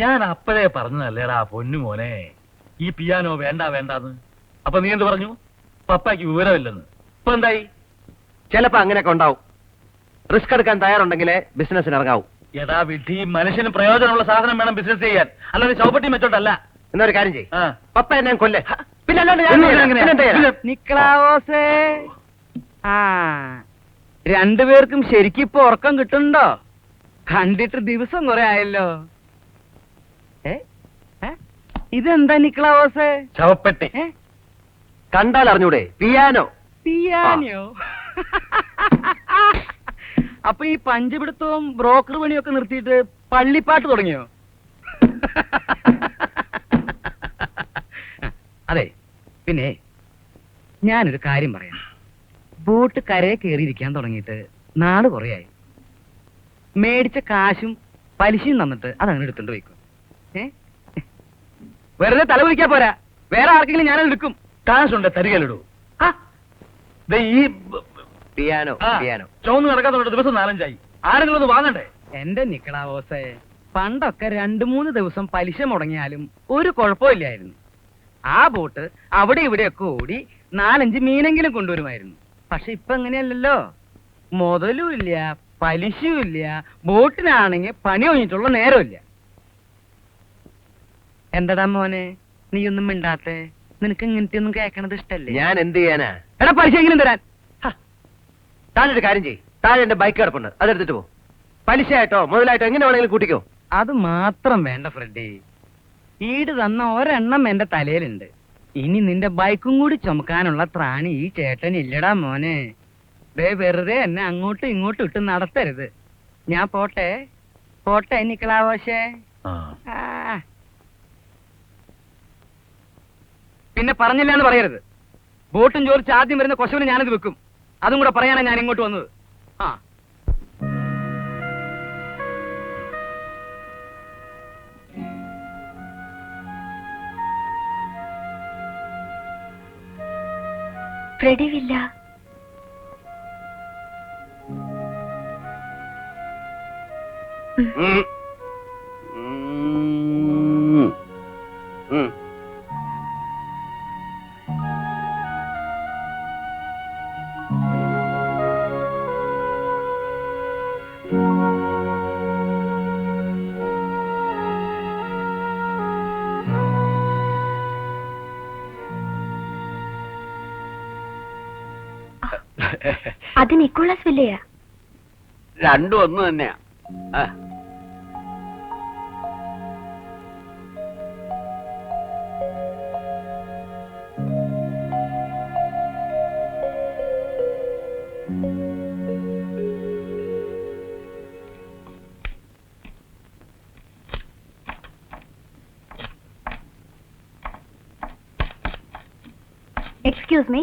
ഞാൻ അപ്പോഴേ പറഞ്ഞതല്ലേടാ പൊന്നു മോനെ ഈ പിയാനോ വേണ്ട വേണ്ടാന്ന്. അപ്പൊ നീ എന്ത് പറഞ്ഞു? പപ്പയ്ക്ക് വിവരമില്ലെന്ന്. ഇപ്പൊ എന്തായി? ചിലപ്പോ അങ്ങനെയൊക്കെ ഉണ്ടാവും. റിസ്ക് എടുക്കാൻ തയ്യാറുണ്ടെങ്കിലേ ബിസിനസ്സിന് ഇറങ്ങാവൂ. എടാ വിധി മനുഷ്യന് പ്രയോജനമുള്ള സാധനം വേണം ബിസിനസ് ചെയ്യാൻ. അല്ലാതെ ചൗപ്പട്ടി മെച്ചോട്ടല്ല. എന്നൊരു കാര്യം ചെയ്യും. ആ. പപ്പ എന്നെ കൊല്ലേ. പിന്നെ അല്ലാണ്ട് ഞാൻ എന്ന് എന്ത് എങ്ങനെയാ? ചെയ്യാനാ? പിന്നെ എന്ത് ചെയ്യാനാ? നിക്ലാവോസേ ആ. രണ്ടുപേർക്കും ശരിക്കും ഇപ്പൊ ഉറക്കം കിട്ടുന്നുണ്ടോ? കണ്ടിട്ട് ദിവസം കുറെ ആയല്ലോ? ഇതെന്താ നിക്ലാവോസേ ചവപ്പെട്ടി. കണ്ടാൽ അറിഞ്ഞൂടെ പിയാനോ? പിയാനോ? അപ്പൊ ഈ പഞ്ചപിടുത്തവും ബ്രോക്കർ പണിയൊക്കെ നിർത്തിയിട്ട് പള്ളിപ്പാട്ട് തുടങ്ങിയോ? അതെ പിന്നെ ഞാനൊരു കാര്യം പറയാം. ബോട്ട് കരയെ കയറിയിരിക്കാൻ തുടങ്ങിയിട്ട് നാട് കുറയായി. മേടിച്ച കാശും പലിശയും തന്നിട്ട് അതങ്ങനെ എടുത്തുകൊണ്ട് പോയിക്കും. ഏ വെറുതെ തല വിളിക്കാൻ പോരാ. വേറെ ആർക്കെങ്കിലും ഞാനത് എടുക്കും. കാശുണ്ട് ഉണ്ട് ദേ ഈ പിയാനോ പിയാനോ. ചോന്ന് നടക്കാത്തോണ്ട് ദിവസം നാലഞ്ചായി. ആരെങ്കിലും ഒന്ന് വാങ്ങണ്ടേ? എന്റെ നിക്കളാവോസേ പണ്ടൊക്കെ രണ്ടു മൂന്ന് ദിവസം പലിശ മുടങ്ങിയാലും ഒരു കുഴപ്പമില്ലായിരുന്നു. ആ ബോട്ട് അവിടെ ഇവിടെയൊക്കെ ഓടി നാലഞ്ച് മീനെങ്കിലും കൊണ്ടുവരുമായിരുന്നു. പക്ഷെ ഇപ്പൊ എങ്ങനെയല്ലല്ലോ മുതലും ഇല്ല പലിശയും ഇല്ല ബോട്ടിനാണെങ്കിൽ പണി കഴിഞ്ഞിട്ടുള്ള നേരമില്ല. എന്തടാ മോനെ? നീ ഒന്നും മിണ്ടാത്തെ. നിനക്ക് ഇങ്ങനത്തെ ഒന്നും കേൾക്കണത് ഇഷ്ടല്ലേ? ഞാൻ എന്ത് ചെയ്യാനാ? എടാ പൈസ എങ്കിലും തരാൻ. താഴെ കാര്യം ചെയ്യ്. താഴെ എന്റെ ബൈക്ക് കിടപ്പുണ്ട്. അതെടുത്തിട്ട് പോ. പലിശയായിട്ടോ മുതലായിട്ടോ എങ്ങനെ വേണമെങ്കിലും കൂട്ടിക്കോ. അത് മാത്രം വേണ്ട ഫ്രെഡി. ഈട് തന്ന ഒരെണ്ണം എന്റെ തലയിലുണ്ട്. ഇനി നിന്റെ ബൈക്കും കൂടി ചുമക്കാനുള്ള ത്രാണി ഈ ചേട്ടൻ ഇല്ലടാ മോനെ. ദേ വെറുതെ എന്നെ അങ്ങോട്ടും ഇങ്ങോട്ടും ഇട്ട് നടത്തരുത്. ഞാൻ പോട്ടെ. പോട്ടെ നിക്കളാവോശേ ആ. ആ. പിന്നെ പറഞ്ഞില്ല എന്ന് പറയരുത്. ബോട്ടും ചോദിച്ച് ആദ്യം വരുന്ന കൊശവിന് ഞാനത് വെക്കും. അതും കൂടെ പറയാനാണ് ഞാൻ ഇങ്ങോട്ട് വന്നത്. ആ. വില്ല അത് നിക്കോളാസ് വില്ലയാ. രണ്ടും ഒന്ന് തന്നെയാ. Excuse എക്സ്ക്യൂസ് മീ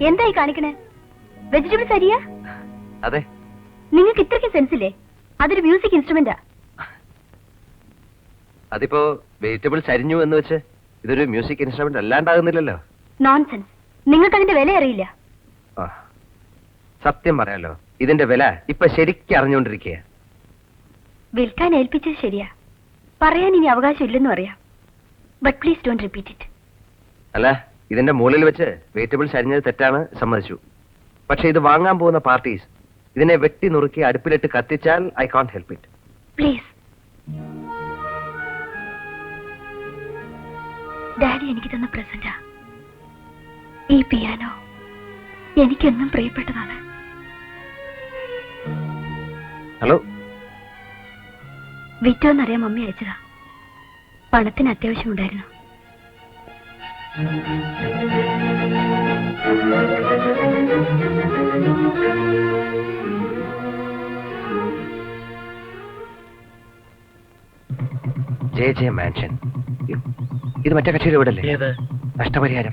എന്തായി കാണിക്കണേ? വെജിറ്റബിൾസ് അരിയാ? അതെ. നിങ്ങൾക്ക് ഇത്രയ്ക്ക് സെൻസ് ഇല്ലേ? അതൊരു മ്യൂസിക് ഇൻസ്ട്രുമെന്റാ അതിപ്പോ വെജിറ്റബിൾസ് അരിഞ്ഞു എന്ന് വെച്ച് ഇതൊരു മ്യൂസിക് ഇൻസ്ട്രുമെന്റ് അല്ലാണ്ടാകുന്നില്ലല്ലോ. നോൺസെൻസ് നിങ്ങൾക്ക് അതിന്റെ വില അറിയില്ല. സത്യം പറയാലോ ഇതിന്റെ വില ഇപ്പൊ ശരിക്കും അറിഞ്ഞുകൊണ്ടിരിക്കുക വിൽക്കാൻ ഏൽപ്പിച്ചത് ശരിയാ. പറയാൻ ഇനി അവകാശം ഇല്ലെന്ന് അറിയാം but please don't repeat it അല്ല ഇതിന്റെ മുകളിൽ വെച്ച് വെജിറ്റബിൾ ശരിഞ്ഞത് തെറ്റാണ് സമ്മതിച്ചു. പക്ഷെ ഇത് വാങ്ങാൻ പോകുന്ന പാർട്ടീസ് ഇതിനെ വെട്ടി നുറുക്കി അടുപ്പിലിട്ട് കത്തിച്ചാൽ I can help it. Please. Daddy എനിക്ക് തന്ന പ്രസന്റാ. ഈ പിയാനോ എനിക്കെന്നും പ്രിയപ്പെട്ടതാണ്. ഹലോ. വിറ്റോ എന്നറിയാം മമ്മി അയച്ചതാ. പണത്തിന് അത്യാവശ്യമുണ്ടായിരുന്നു. J J mansion. ഇത് മറ്റേ കക്ഷിയുടെ വീടല്ലേ? നഷ്ടപരിഹാരം.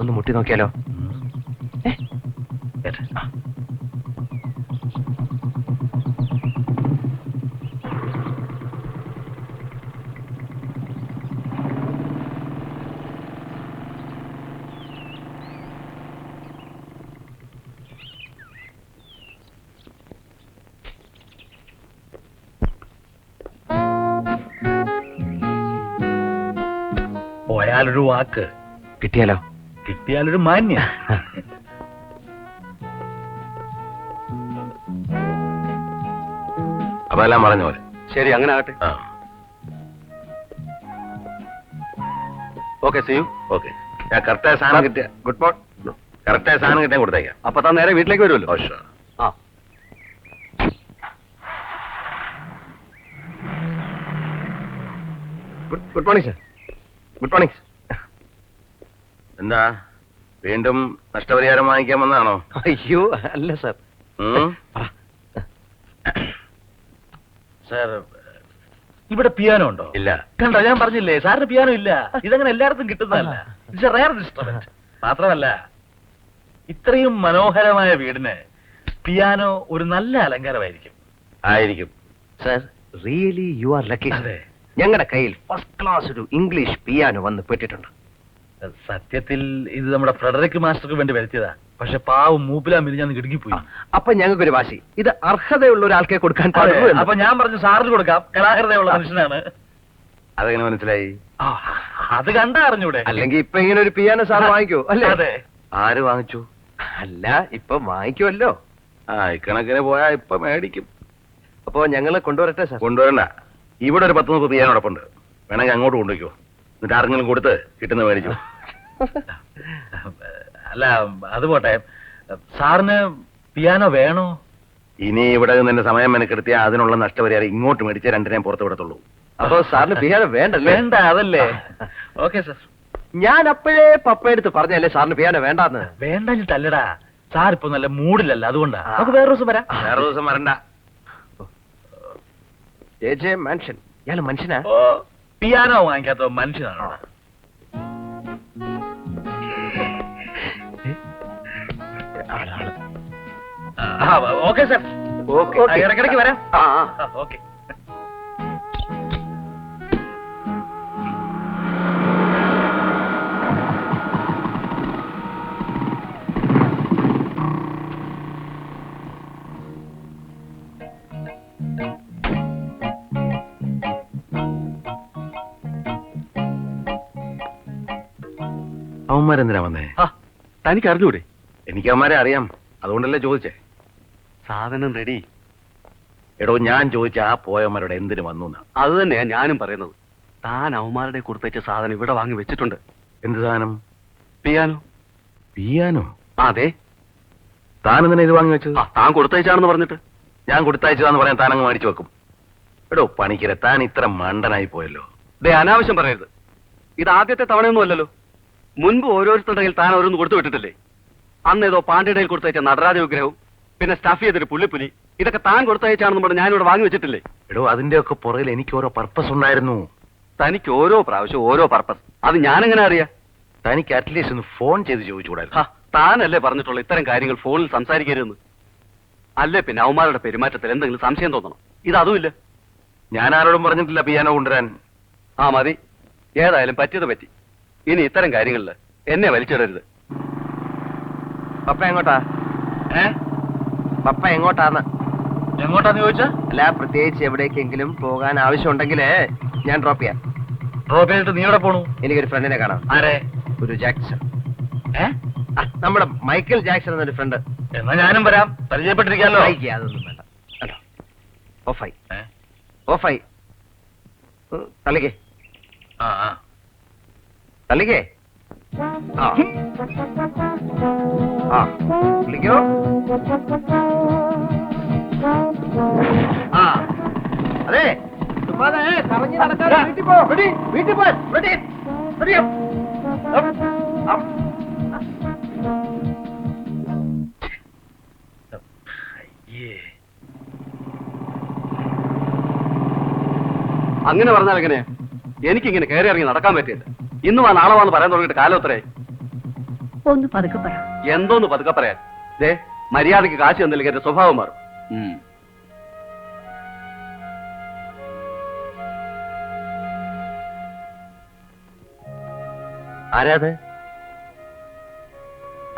ഒന്ന് മുട്ടി നോക്കിയാലോ? കിട്ടിയാലൊരു വാക്ക്. കിട്ടിയാലോ? കിട്ടിയാലൊരു മാന്യ. അപ്പൊ എല്ലാം പറഞ്ഞ പോലെ. ശരി അങ്ങനെ ആകട്ടെ. ആ. ഓക്കെ സിയു ഓക്കെ ഞാൻ കറക്റ്റായ സാധനം കിട്ടിയ ഗുഡ് മോർണിംഗ് കറക്റ്റായ സാധനം കിട്ടിയാൽ കൊടുത്തേക്കാം. അപ്പൊ താൻ നേരെ വീട്ടിലേക്ക് വരുമല്ലോ? ഓ ആ. Good good morning sir good morning എന്താ? വീണ്ടും നഷ്ടപരിഹാരം വാങ്ങിക്കാൻ വന്നാണോ അയ്യോ അല്ല സർ. സാർ ഇവിടെ പിയാനോ ഉണ്ടോ? ഇല്ല. കണ്ടോ ഞാൻ പറഞ്ഞില്ലേ സാറിന് പിയാനോ ഇല്ല. ഇതങ്ങനെ എല്ലായിടത്തും കിട്ടുന്നതല്ല. ഇറ്റ്സ് റയർ ഇൻസ്ട്രുമെന്റ് മാത്രമല്ല ഇത്രയും മനോഹരമായ വീടിന് പിയാനോ ഒരു നല്ല അലങ്കാരമായിരിക്കും. ആയിരിക്കും. Sir really you are lucky. ഞങ്ങളുടെ കയ്യിൽ ഫസ്റ്റ് ക്ലാസ് ഒരു ഇംഗ്ലീഷ് പിയാനോ വന്ന് പെട്ടിട്ടുണ്ട്. സത്യത്തിൽ ഇത് നമ്മുടെ ഫ്രെഡറിക് മാസ്റ്റർക്ക് വേണ്ടി വരുത്തിയതാ. പക്ഷെ പാവം മൂപ്പിലാ മിരിഞ്ഞാന്ന് കിടുങ്ങിപ്പോയി. അപ്പൊ ഞങ്ങൾക്കൊരു വാശി. ഇത് അർഹതയുള്ള ഒരാൾക്കെ കൊടുക്കാൻ പാടുള്ളൂ. അപ്പൊ ഞാൻ പറഞ്ഞു സാറിന് കൊടുക്കാം. കലാഹൃദയമുള്ള മനുഷ്യനാണ്. അതെങ്ങനെ മനസ്സിലായി? അത് കണ്ടാ അറിഞ്ഞൂടെ. അല്ലെങ്കിൽ ഇപ്പൊ ഇങ്ങനെ ഒരു പിയാനോ സാർ വാങ്ങിക്കോ അല്ലേ? അതെ. ആര് വാങ്ങിച്ചു? അല്ല ഇപ്പൊ വാങ്ങിക്കുമല്ലോ ആ ഇക്കണക്കിന് പോയാ ഇപ്പൊ മേടിക്കും. അപ്പൊ ഞങ്ങൾ കൊണ്ടുവരട്ടെ സാർ? കൊണ്ടുവരണ്ട. ഇവിടെ ഒരു പത്ത് മുപ്പത് പിയാനോടൊപ്പം ഉണ്ട് വേണമെങ്കിൽ അങ്ങോട്ട് കൊണ്ടുവയ്ക്കോ എന്നിട്ട് ആർക്കെങ്കിലും കൊടുത്ത് കിട്ടുന്ന മേടിച്ചു. അല്ല അത് പോട്ടെ. സാറിന് പിയാനോ വേണോ? ഇനി ഇവിടെ നിന്ന് സമയം മെനക്കെടുത്തിയ അതിനുള്ള നഷ്ടപരിഹാരം ഇങ്ങോട്ട് മേടിച്ച് രണ്ടിനെയും പുറത്ത് വിടത്തുള്ളൂ. അപ്പൊ സാറിന് പിയാനോ വേണ്ട വേണ്ട അതല്ലേ. Okay sir. ഞാൻ അപ്പോഴേ പപ്പ എടുത്ത് പറഞ്ഞല്ലേ സാറിന് പിയാനോ വേണ്ടെന്ന്? വേണ്ടല്ലടാ സാർ ഇപ്പൊ നല്ല മൂഡിലല്ല അതുകൊണ്ടാ. നമുക്ക് വേറെ ദിവസം വരാം. വേറെ ദിവസം വരണ്ട. ജെ ജെ മാൻഷൻ ഇയാൾ മനുഷ്യനാ? പിയാനോ വാങ്ങിക്കാത്ത മനുഷ്യനാണോ? Okay sir. ഇടയ്ക്കിടയ്ക്ക് വരാം. ഓക്കെ. അവന്മാരെന്തിനാ വന്നേ? തനിക്ക് അറിഞ്ഞൂടെ? എനിക്ക് അവന്മാരെ അറിയാം. അതുകൊണ്ടല്ലേ ചോദിച്ചേ? സാധനം റെഡി. എടോ ഞാൻ ചോദിച്ച ആ പോയവന്മാരുടെ എന്തിനു വന്നു അത് തന്നെയാ ഞാനും പറയുന്നത്. താൻ അവന്മാരുടെ കൊടുത്തയച്ച സാധനം ഇവിടെ വാങ്ങി വെച്ചിട്ടുണ്ട്. എന്ത് സാധനം? പിയാനോ. പിയാനോ? അതെ. താൻ എന്തിനാ ഇത് വാങ്ങി വെച്ചത്? ആ താൻ കൊടുത്തയച്ചാണെന്ന് പറഞ്ഞിട്ട്. ഞാൻ കൊടുത്തയച്ചതാന്ന് പറയാൻ താനങ്ങ് മേടിച്ചു വെക്കും. എടോ പണിക്കര താൻ ഇത്ര മണ്ടനായി പോയല്ലോ. ദേ അനാവശ്യം പറയരുത്. ഇത് ആദ്യത്തെ തവണയൊന്നും അല്ലല്ലോ. മുൻപ് ഓരോരുത്തരുടെ കയ്യിൽ താൻ ഓരോന്ന് കൊടുത്തു വിട്ടിട്ടില്ലേ? അന്ന് ഏതോ പാണ്ഡ്യയുടെ കൊടുത്തയച്ച നടരാജ വിഗ്രഹവും പിന്നെ സ്റ്റാഫ് ചെയ്തൊരു പുള്ളിപ്പുലി ഇതൊക്കെ താൻ കൊടുത്തയച്ചാണെന്ന് പറഞ്ഞ് ഞാനിവിടെ വാങ്ങി വെച്ചിട്ടില്ലേ? എടോ അതിന്റെയൊക്കെ പുറകിൽ എനിക്ക് ഓരോ പർപ്പസ് ഉണ്ടായിരുന്നു. തനിക്ക് ഓരോ പ്രാവശ്യം ഓരോ പർപ്പസ് അത് ഞാനെങ്ങനെ അറിയാം? തനിക്ക് അറ്റ്ലീസ്റ്റ് ഒന്ന് ഫോൺ ചെയ്ത് ചോദിച്ചുകൂടായിരുന്നു. താനല്ലേ പറഞ്ഞിട്ടുള്ള ഇത്തരം കാര്യങ്ങൾ ഫോണിൽ സംസാരിക്കരുതെന്ന്. അല്ലേ പിന്നെ അവന്മാരുടെ പെരുമാറ്റത്തിൽ എന്തെങ്കിലും സംശയം തോന്നണം. ഇതതുമില്ല ഞാൻ ആരോടും പറഞ്ഞിട്ടില്ല പിയാനോ കൊണ്ടുവരാൻ ആ മതി. ഏതായാലും പറ്റിയത് പറ്റി. ഇനി ഇത്തരം കാര്യങ്ങളിൽ എന്നെ വലിച്ചിടരുത്. പപ്പ എങ്ങോട്ടാ? ഏ? പപ്പ എങ്ങോട്ടാന്ന്? എങ്ങോട്ടാന്ന് ചോദിച്ചാ? അല്ല പ്രത്യേകിച്ച് എവിടേക്കെങ്കിലും പോകാൻ ആവശ്യമുണ്ടെങ്കിൽ ഞാൻ ഡ്രോപ്പ് ചെയ്യാം. ഡ്രോപ്പ് ചെയ്തിട്ട് നീ എവിടെ പോണു? എനിക്കൊരു ഫ്രണ്ടിനെ കാണാം. ആരെ? ഒരു ജാക്സൺ. ഏ? നമ്മുടെ മൈക്കിൾ ജാക്സൺ എന്നൊരു ഫ്രണ്ട് എന്നാ ഞാനും വരാം. പരിചയപ്പെട്ടിരിക്കാലോ? അതൊന്നും വേണ്ട. ഓഫായി? ഓഫായി തലകേ ആ ആ. തള്ളിക്കേ? ആ. ആ വിളിക്കോ? ആ. അതെ. ചുമ്മാതെ കറങ്ങി നടക്കാതെ വീട്ടിൽ പോ? വീട്ടിൽ പോ. അങ്ങനെ പറഞ്ഞാൽ എങ്ങനെ എനിക്കിങ്ങനെ കയറി ഇറങ്ങി നടക്കാൻ പറ്റില്ല. ഇന്ന് വാ നാളെ വാന്ന് പറയാൻ തുടങ്ങിയിട്ട് കാലം എത്രയായി? ഒന്ന് പതുക്കെ പറ. എന്തോന്ന് പതുക്കെ പറയാൻ? ദേ മര്യാദയ്ക്ക് കാശ് തന്നില്ലെങ്കിൽ എന്റെ സ്വഭാവം മാറും. ആരാത്?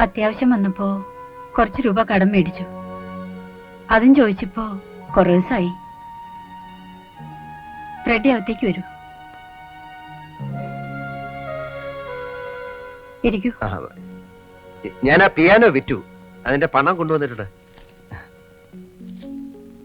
അത്യാവശ്യം വന്നപ്പോ കുറച്ച് രൂപ കടം മേടിച്ചു. അതും ചോദിച്ചപ്പോ കുറേ ദിവസമായി ഫ്രെഡി അകത്തേക്ക് വരൂ. ഇരിക്കൂ. ഞാൻ ആ പിയാനോ വിറ്റു. അതിന്റെ പണം കൊണ്ടുവന്നിട്ടുണ്ട്.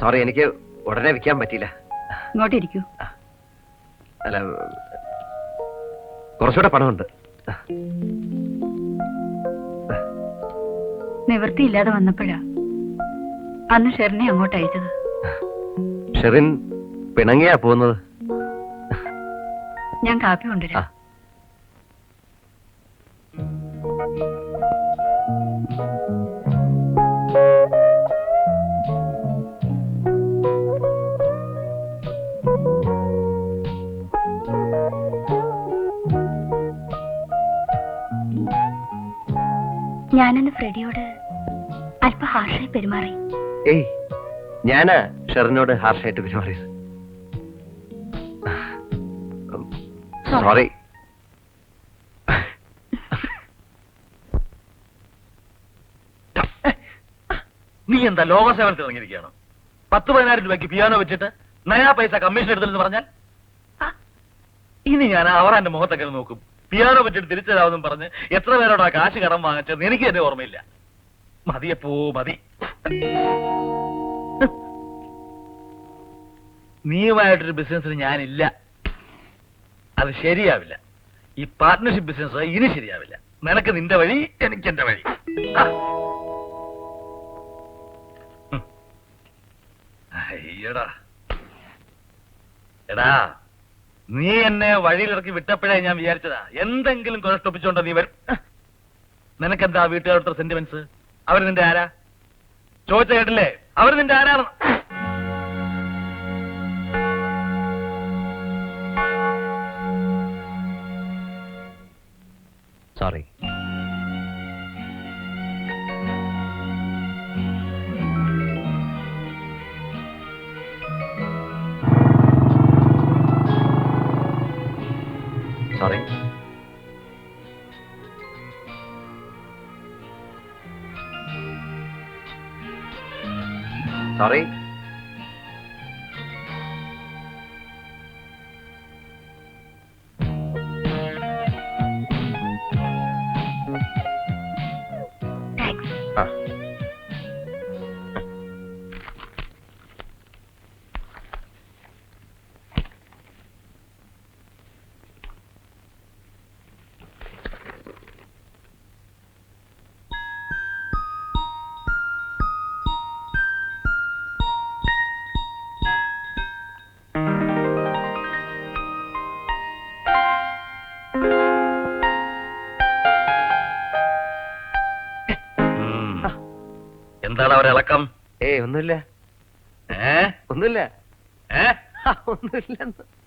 സോറി എനിക്ക് ഉടനെ വിൽക്കാൻ പറ്റിയില്ല. ഇങ്ങോട്ടിരിക്കൂ അല്ല കുറച്ചുകൂടെ പണമുണ്ട്. നിവൃത്തിയില്ലാതെ വന്നപ്പോഴാ അന്ന് ഷെറിനെ അങ്ങോട്ട് അയച്ചത്. ഷെറിൻ പിണങ്ങിയാ പോകുന്നത്? ഞാൻ കാപ്പി. കൊണ്ടുവരാം. ഫ്രെഡിയോട് അല്പ ഹാർഷായി പെരുമാറി. ഏയ് ഞാനാ ഷെറിനോട് ഹാർഷായിട്ട് പെരുമാറിയത്. സോറി നീ എന്താ ലോകസേവനത്തിൽ ഇറങ്ങിയിരിക്കുകയാണോ? പത്ത് പതിനായിരം രൂപയ്ക്ക് പിയാനോ വെച്ചിട്ട് നയാ പൈസ കമ്മീഷൻ എടുത്തെന്ന് പറഞ്ഞാൽ? ഇനി ഞാൻ അവർ എന്റെ മുഖത്തൊക്കെ നോക്കും. പിയാനോ പറ്റിട്ട് തിരിച്ചു തരാമെന്നും പറഞ്ഞ് എത്ര പേരോടാ കാശ് കടം വാങ്ങിച്ചത് എനിക്ക് തന്നെ ഓർമ്മയില്ല. മതിയപ്പോ മതി. നീയുമായിട്ടൊരു ബിസിനസ്സിന് ഞാനില്ല. അത് ശരിയാവില്ല. ഈ പാർട്ട്ണർഷിപ്പ് ബിസിനസ് ഇനി ശരിയാവില്ല. നിനക്ക് നിന്റെ വഴി എനിക്ക് എന്റെ വഴി. അയ്യടാ. എടാ നീ എന്നെ വഴിയിലിറക്കി വിട്ടപ്പോഴേ ഞാൻ വിചാരിച്ചതാ. എന്തെങ്കിലും കുഴഷ്ടൊപ്പിച്ചോണ്ടോ നീ വരും. നിനക്കെന്താ വീട്ടുകാരുടെ സെന്റിമെന്റ്സ് അവർ നിന്റെ ആരാ? ചോദിച്ച കേട്ടില്ലേ? അവർ നിന്റെ ആരാണ് സോറി സോറി എന്താണ് അവരിളക്കം ഏ ഒന്നുമില്ല. ഏ? ഒന്നുമില്ല. ഏ? ഒന്നുമില്ലെന്ന്.